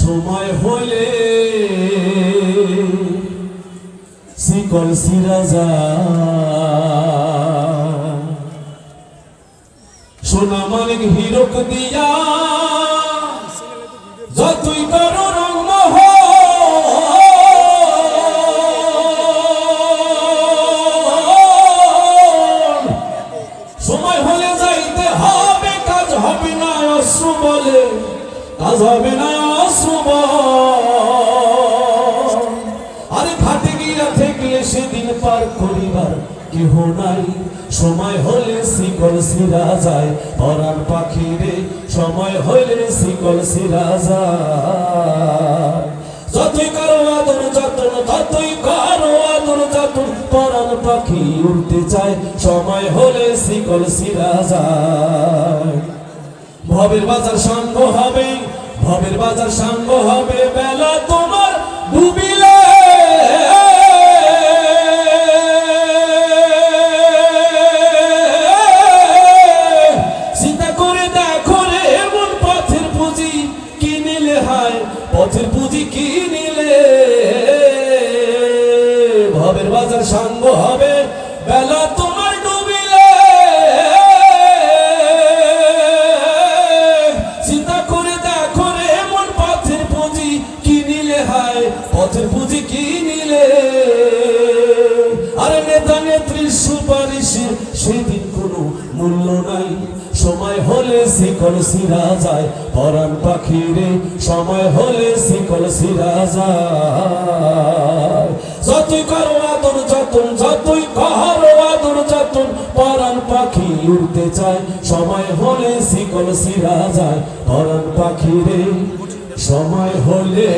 সময় হলে শিকল সিরাজা সোনা মালিক হিরক দিয়া যতই করো রঙ সময় হলে যাইতে হবে, কাজ হবে না অশ্রু বলে, কাজ হবে না যতই কারও আদর যতন, ততই কারও পাখি উড়তে চায়, সময় হলে শিকল সিরা যায়। ভবের বাজার সাঙ্গ হবে ভবের বাজার সাঙ্গ হবে বেলা তোমার ডুবিলে। চিন্তা করে দেখো রে, এমন পথের পুঁজি কি নিলে হয়? পথের পুঁজি কি নিলে? ভবের বাজার সাঙ্গ হবে বেলা সেদিন কোনো মূল্য নাই। সময় হলে শিকল সিরা যায়। পরাণ পাখি রে সময় হলে শিকল সিরা যায়। যতই করো যতন, যতই আদর যতন, পরাণ পাখি উড়তে চায়। সময় হলে শিকল সিরা যায়। পরাণ পাখি রে সময় হলে